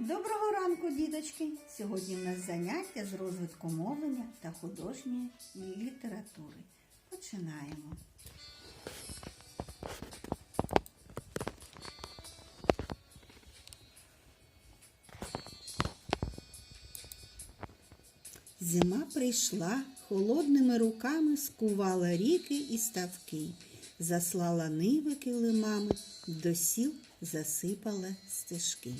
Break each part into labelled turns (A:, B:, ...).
A: Доброго ранку, діточки! Сьогодні в нас заняття з розвитку мовлення та художньої літератури. Починаємо. Зима прийшла, холодними руками скувала ріки і ставки, заслала ниви килимами, до сіл засипала стежки.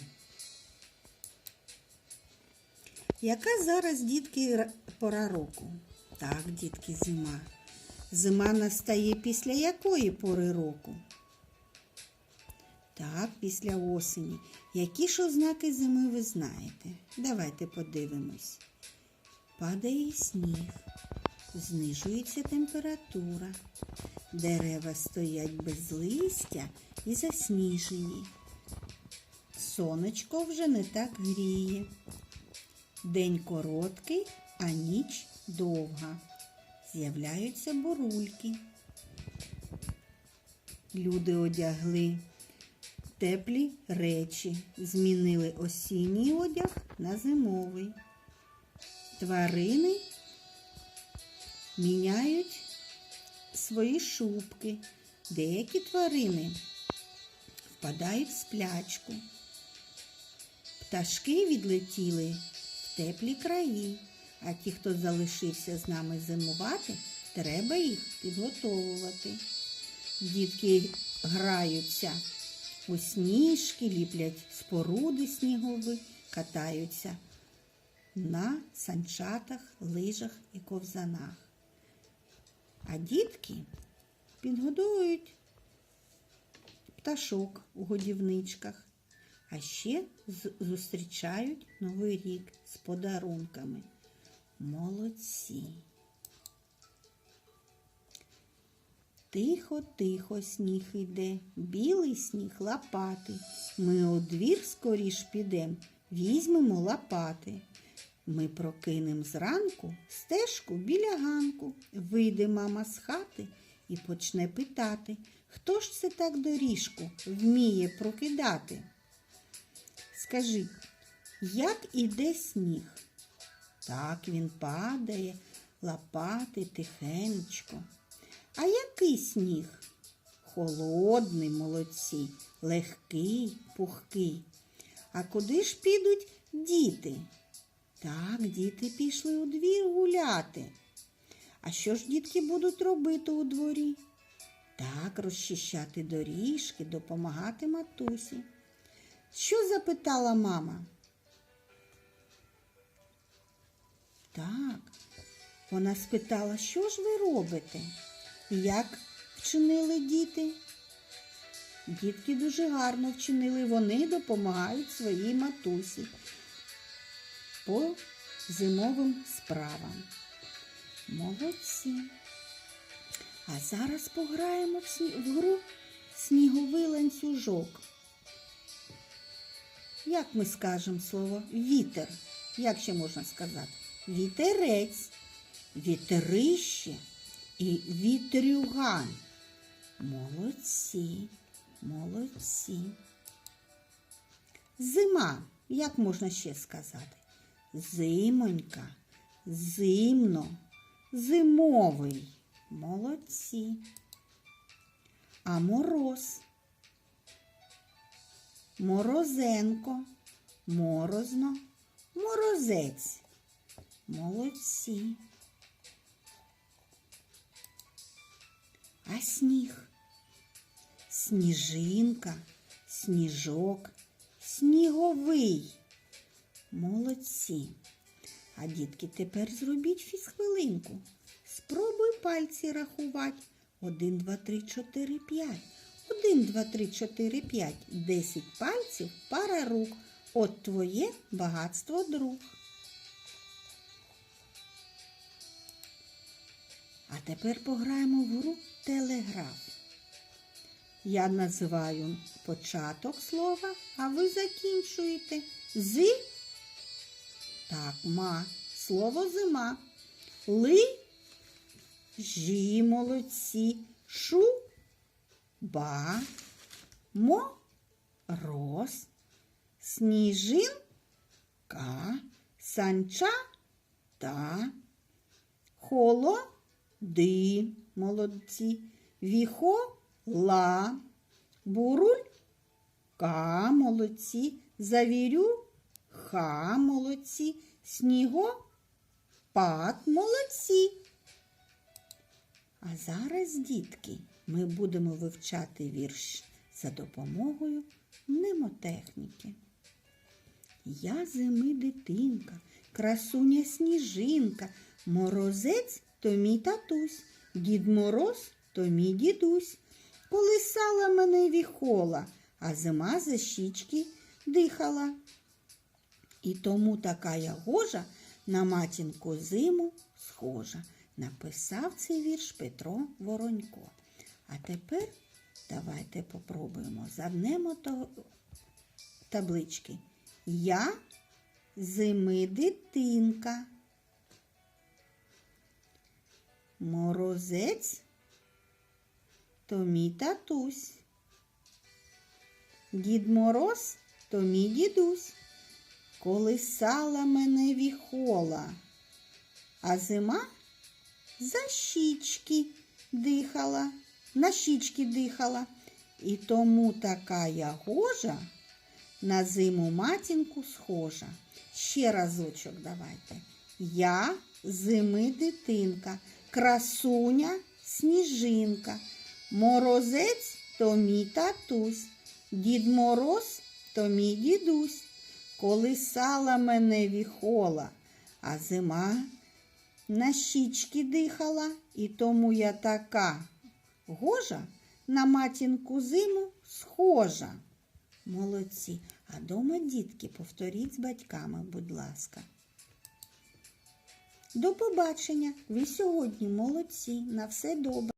A: Яка зараз, дітки, пора року? Так, дітки, зима. Зима настає після якої пори року? Так, після осені. Які ж ознаки зими ви знаєте? Давайте подивимось. Падає сніг, знижується температура. Дерева стоять без листя і засніжені. Сонечко вже не так гріє. День короткий, а ніч довга. З'являються бурульки. Люди одягли теплі речі, змінили осінній одяг на зимовий. Тварини міняють свої шубки. Деякі тварини впадають в сплячку. Пташки відлетіли теплі краї, а ті, хто залишився з нами зимувати, треба їх підготовувати. Дітки граються у сніжки, ліплять споруди снігові, катаються на санчатах, лижах і ковзанах. А дітки підгодовують пташок у годівничках, а ще зустрічають Новий рік з подарунками. Молодці. Тихо, тихо сніг іде, білий сніг лопати. Ми у двір скоріш підем, візьмемо лопати. Ми прокинем зранку стежку біля ганку. Вийде мама з хати і почне питати, хто ж це так доріжку вміє прокидати? Скажи, як іде сніг? Так він падає, лопати тихенечко. А який сніг? Холодний, молодці, легкий, пухкий. А куди ж підуть діти? Так, діти пішли у двір гуляти. А що ж дітки будуть робити у дворі? Так, розчищати доріжки, допомагати матусі. Що запитала мама? Так, вона спитала, що ж ви робите? Як вчинили діти? Дітки дуже гарно вчинили, вони допомагають своїй матусі по зимовим справам. Молодці. А зараз пограємо в, гру сніговий ланцюжок. Як ми скажемо слово вітер? Як ще можна сказати? Вітерець, вітерище і вітрюган. Молодці, молодці. Зима, як можна ще сказати? Зимонька, зимно, зимовий. Молодці. А мороз. Морозенко, морозно, морозець. Молодці. А сніг? Сніжинка, сніжок, сніговий. Молодці. А дітки, тепер зробіть фізхвилинку. Спробуй пальці рахувати. Один, два, три, чотири, п'ять. Один, два, три, чотири, п'ять. Десять пальців, пара рук. От твоє багатство друг. А тепер пограємо в гру телеграф. Я називаю початок слова, а ви закінчуєте з. Так, ма. Слово зима. Ли. Жі, молодці. Шу. Ба. Мо. Роз. Сніжин. ка, санча та, холоди, молодці, віхола, буруль, ка, молодці, завірю, ха, молодці, сніго, пад, молодці. Зараз, дітки, ми будемо вивчати вірш за допомогою мнемотехніки. Я зими дитинка, красуня сніжинка, морозець то мій татусь, дід мороз то мій дідусь. Колисала мене віхола, а зима за щічки дихала. І тому така я гожа на матінку зиму схожа. Написав цей вірш Петро Воронько. А тепер давайте попробуємо. Заднемо то таблички. Я зими дитинка. Морозець то мій татусь. Дід Мороз то мій дідусь. Колисала мене віхола, а зима за щічки дихала, на щічки дихала. І тому така гожа на зиму матінку схожа. Ще разочок давайте. Я зими дитинка, красуня сніжинка, морозець то мій татусь, дід мороз то мій дідусь. Колисала мене віхола, а зима на щічки дихала, і тому я така гожа на матінку зиму схожа. Молодці. А дома, дітки, повторіть з батьками, будь ласка. До побачення. Ви сьогодні молодці. На все добре.